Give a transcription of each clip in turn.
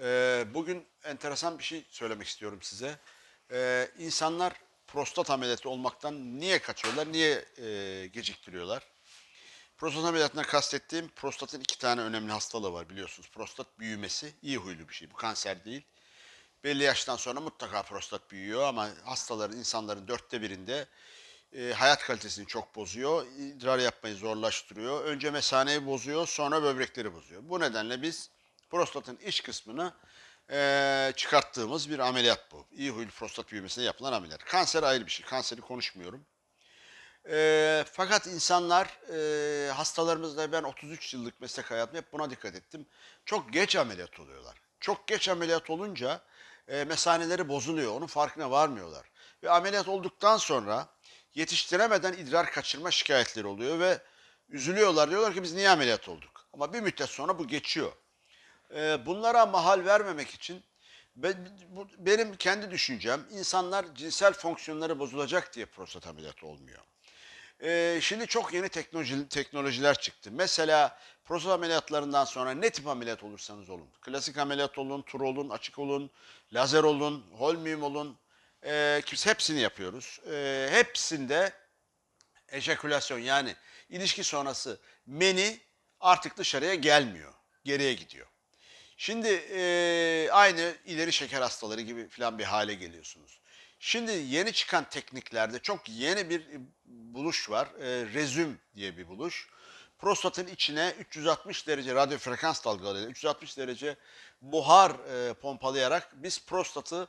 Ee, bugün enteresan bir şey söylemek istiyorum size. Ee, insanlar prostat ameliyatı olmaktan niye kaçıyorlar, niye e, geciktiriyorlar? Prostat ameliyatına kastettiğim prostatın iki tane önemli hastalığı var biliyorsunuz. Prostat büyümesi iyi huylu bir şey. Bu kanser değil. Belli yaştan sonra mutlaka prostat büyüyor ama hastaların, insanların dörtte birinde e, hayat kalitesini çok bozuyor. idrar yapmayı zorlaştırıyor. Önce mesaneyi bozuyor, sonra böbrekleri bozuyor. Bu nedenle biz prostatın iç kısmını e, çıkarttığımız bir ameliyat bu. İyi huylu prostat büyümesine yapılan ameliyat. Kanser ayrı bir şey. Kanseri konuşmuyorum. E, fakat insanlar, e, hastalarımızda ben 33 yıllık meslek hayatımda hep buna dikkat ettim. Çok geç ameliyat oluyorlar. Çok geç ameliyat olunca e, mesaneleri bozuluyor. Onun farkına varmıyorlar. Ve ameliyat olduktan sonra yetiştiremeden idrar kaçırma şikayetleri oluyor ve üzülüyorlar. Diyorlar ki biz niye ameliyat olduk? Ama bir müddet sonra bu geçiyor. E, bunlara mahal vermemek için benim kendi düşüncem insanlar cinsel fonksiyonları bozulacak diye prostat ameliyatı olmuyor. Ee, şimdi çok yeni teknoloji, teknolojiler çıktı. Mesela prostat ameliyatlarından sonra ne tip ameliyat olursanız olun. Klasik ameliyat olun, tur olun, açık olun, lazer olun, holmium olun. Ee, hepsini yapıyoruz. Ee, hepsinde ejekülasyon yani ilişki sonrası meni artık dışarıya gelmiyor. Geriye gidiyor. Şimdi e, aynı ileri şeker hastaları gibi falan bir hale geliyorsunuz. Şimdi yeni çıkan tekniklerde çok yeni bir buluş var. E, rezüm diye bir buluş. Prostatın içine 360 derece radyo frekans dalgalarıyla 360 derece buhar e, pompalayarak biz prostatı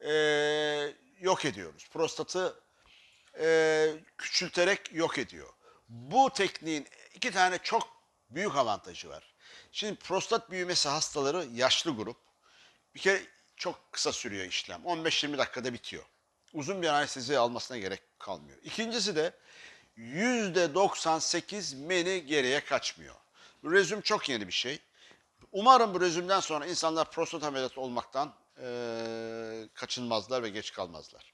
e, yok ediyoruz. Prostatı e, küçülterek yok ediyor. Bu tekniğin iki tane çok büyük avantajı var. Şimdi prostat büyümesi hastaları yaşlı grup. Bir kere çok kısa sürüyor işlem. 15-20 dakikada bitiyor. Uzun bir anestezi almasına gerek kalmıyor. İkincisi de %98 meni geriye kaçmıyor. Bu rezüm çok yeni bir şey. Umarım bu rezümden sonra insanlar prostat ameliyatı olmaktan eee, kaçınmazlar ve geç kalmazlar.